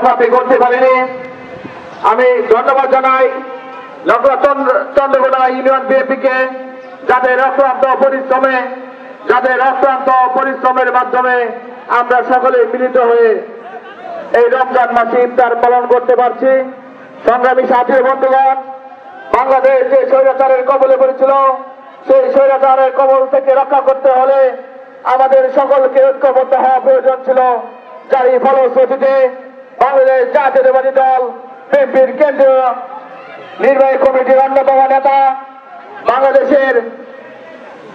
দফাতে করতে পারিনি। আমি ধন্যবাদ জানাই চন্দ্রকোনা ইউনিয়ন বিএনপিকে, যাদের অক্লান্ত পরিশ্রমে যাদের অক্লান্ত পরিশ্রমের মাধ্যমে আমরা সকলে মিলিত হয়ে এই রমজান মাসে ইফতার পালন করতে পারছি। সংগ্রামী সাথী বন্ধুগণ, বাংলাদেশ যে স্বৈরাচারের কবলে পড়েছিল, সেই স্বৈরাচারের কবল থেকে রক্ষা করতে হলে আমাদের সকলকে ঐক্যবদ্ধ হওয়া প্রয়োজন ছিল। যারই ফলশ্রুতিতে বাংলাদেশ জাতীয়তাবাদী দল, বিএনপির কেন্দ্রীয় নির্বাহী কমিটির অন্যতম নেতা, বাংলাদেশের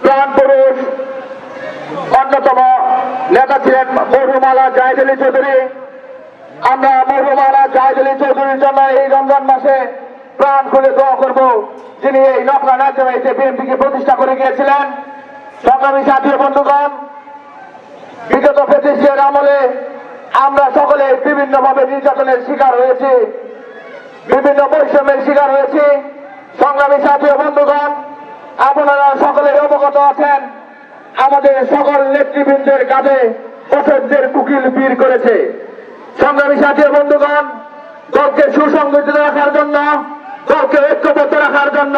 প্রাণ পুরুষ, অন্যতম নেতা ছিলেন মরহুমালা জাহিদ চৌধুরী। আমরা মরহুমালা জাহিদ আলী চৌধুরীর জন্য এই রমজান মাসে প্রাণ খুলে দোয়া করব, যিনি এই নকলা রাজ্যে এসে বিএনপিকে প্রতিষ্ঠা করে গিয়েছিলেন। সংগ্রামী সাথী বন্ধুগণ, বিগত ব্রিটিশের আমলে আমরা সকলে বিভিন্নভাবে নির্যাতনের শিকার হয়েছি। বিভিন্ন পরিশ্রমের শিকার হয়েছি। সংগ্রামী সাথী বন্ধুগণ, আপনারা সকলে অবগত আছেন, আমাদের সকল নেতৃবৃন্দের কাঁধে বসন্তের কুকিল বীর করেছে। সংগ্রামী সাথী বন্ধুগণ, দলকে সুসংগঠিত রাখার জন্য, দলকে ঐক্যবদ্ধ রাখার জন্য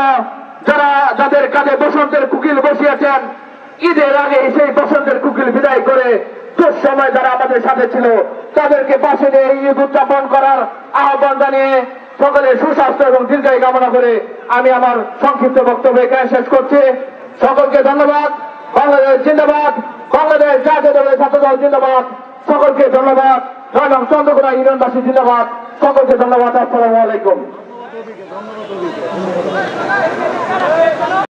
যারা, যাদের কাঁধে বসন্তের কুকিল বসিয়েছেন, ঈদের আগে সেই বসন্তের কুকিল বিদায় করে সময় যারা আমাদের সাথে ছিল, তাদেরকে পাশে নিয়ে ঈদ উদযাপন করার আহ্বান জানিয়ে সকলের সুস্বাস্থ্য এবং দীর্ঘায়ু কামনা করে আমি আমার সংক্ষিপ্ত বক্তব্য এখানে শেষ করছি। সকলকে ধন্যবাদ। বাংলাদেশ জিন্দাবাদ। বাংলাদেশ জাতীয় দলের ছাত্র দল জিন্দাবাদ। সকলকে ধন্যবাদ। এবং চন্দ্রকোনা ইউনিয়নবাসী জিন্দাবাদ। সকলকে ধন্যবাদ। আসসালামু আলাইকুম।